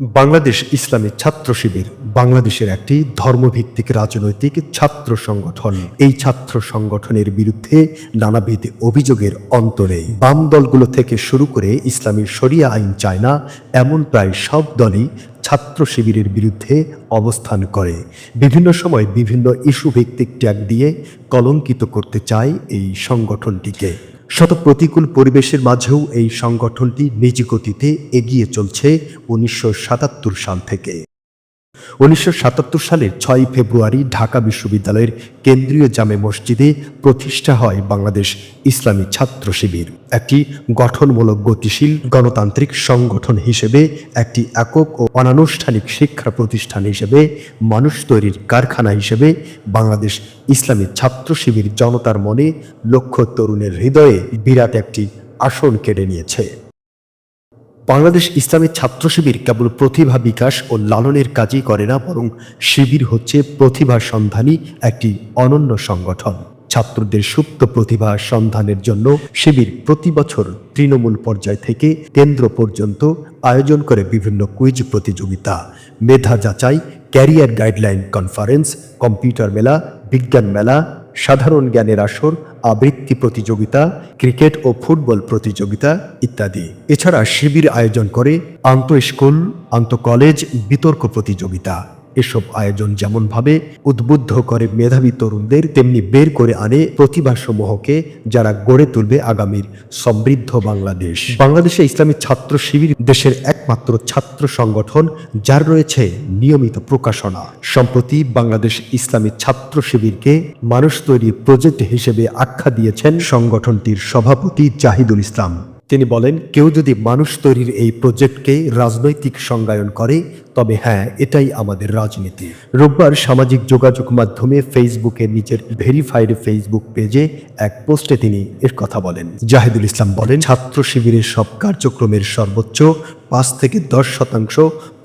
বাংলাদেশ ইসলামী ছাত্র শিবির বাংলাদেশের একটি ধর্মভিত্তিক রাজনৈতিক ছাত্র সংগঠন। এই ছাত্র সংগঠনের বিরুদ্ধে নানাবিধ অভিযোগের অন্তরে বাম দলগুলো থেকে শুরু করে ইসলামী শরিয়া আইন চায় না, এমন প্রায় সব দলই ছাত্র শিবিরের বিরুদ্ধে অবস্থান করে। বিভিন্ন সময় বিভিন্ন ইস্যু ভিত্তিক ট্যাগ দিয়ে কলঙ্কিত করতে চায় এই সংগঠনটিকে। শত প্রতিকূল পরিবেশের মাঝেও এই সংগঠনটি নিজ গতিতে এগিয়ে চলছে উনিশশো সাতাত্তর সাল থেকে। উনিশশো সাতাত্তর সালের ছয় ফেব্রুয়ারি ঢাকা বিশ্ববিদ্যালয়ের কেন্দ্রীয় জামে মসজিদে প্রতিষ্ঠা হয় বাংলাদেশ ইসলামী ছাত্র শিবির। একটি গঠনমূলক গতিশীল গণতান্ত্রিক সংগঠন হিসেবে, একটি একক ও অনানুষ্ঠানিক শিক্ষা প্রতিষ্ঠান হিসেবে, মানুষ তৈরির কারখানা হিসেবে বাংলাদেশ ইসলামী ছাত্র শিবির জনতার মনে লক্ষ তরুণের হৃদয়ে বিরাট একটি আসন কেড়ে নিয়েছে। বাংলাদেশ ইসলামী ছাত্র শিবির কেবল প্রতিভা বিকাশ ও লালনের কাজই করে না, বরং শিবির হচ্ছে প্রতিভা সন্ধানী একটি অনন্য সংগঠন। ছাত্রদের সুপ্ত প্রতিভা সন্ধানের জন্য শিবির প্রতি বছর তৃণমূল পর্যায় থেকে কেন্দ্র পর্যন্ত আয়োজন করে বিভিন্ন কুইজ প্রতিযোগিতা। মেধা যাচাই, ক্যারিয়ার গাইডলাইন কনফারেন্স, কম্পিউটার মেলা, বিজ্ঞান মেলা সাধারণ জ্ঞানের আসর, আবৃত্তি প্রতিযোগিতা, ক্রিকেট ও ফুটবল প্রতিযোগিতা ইত্যাদি। এছাড়া শিবির আয়োজন করে আন্ত স্কুল আন্ত কলেজ বিতর্ক প্রতিযোগিতা। এসব আয়োজন যেমনভাবে উদ্বুদ্ধ করে মেধাবী তরুণদের, তেমনি বের করে আনে প্রতিভাসমূহকে যারা গড়ে তুলবে আগামীর সমৃদ্ধ বাংলাদেশ। বাংলাদেশে ইসলামী ছাত্র শিবির দেশের একমাত্র ছাত্র সংগঠন, যার রয়েছে নিয়মিত প্রকাশনা। সম্প্রতি বাংলাদেশ ইসলামী ছাত্র শিবিরকে মানুষ তৈরির প্রজেক্ট হিসেবে আখ্যা দিয়েছেন সংগঠনটির সভাপতি জাহিদুল ইসলাম। তিনি বলেন, কেউ যদি মানুষ তৈরির এই প্রজেক্টকে রাজনৈতিক সংজ্ঞায়ন করে তবে হ্যাঁ এটাই আমাদের রাজনীতি। রোববার সামাজিক যোগাযোগ মাধ্যমে ফেসবুকে নিজের ভেরিফাইড ফেসবুক পেজে এক পোস্টে তিনি এর কথা বলেন। জাহিদুল ইসলাম বলেন ছাত্র শিবিরের সব কার্যক্রমের সর্বোচ্চ পাঁচ থেকে দশ শতাংশ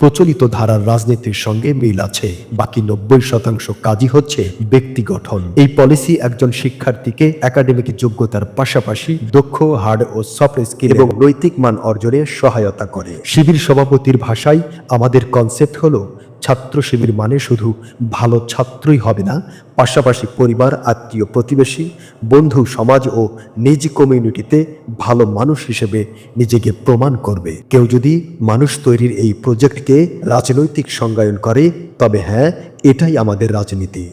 প্রচলিত ধারার রাজনীতির সঙ্গে মিল আছে। বাকি নব্বই শতাংশ কাজই হচ্ছে ব্যক্তি গঠন। এই পলিসি একজন শিক্ষার্থীকে একাডেমিক যোগ্যতার পাশাপাশি দক্ষ হার্ড ও সফট স্কিল এবং নৈতিক মান অর্জনে সহায়তা করে। শিবির সভাপতির ভাষায় আমাদের কনসেপ্ট হলো, ছাত্র শিবির মানে শুধু ভালো ছাত্রই হবে না, পাশাপাশি পরিবার, আত্মীয়, প্রতিবেশী, বন্ধু, সমাজ ও নিজ কমিউনিটিতে ভালো মানুষ হিসেবে নিজেকে প্রমাণ করবে। কেউ যদি মানুষ তৈরির এই প্রজেক্টকে রাজনৈতিক সংজ্ঞায়ন করে, তবে হ্যাঁ এটাই আমাদের রাজনীতি।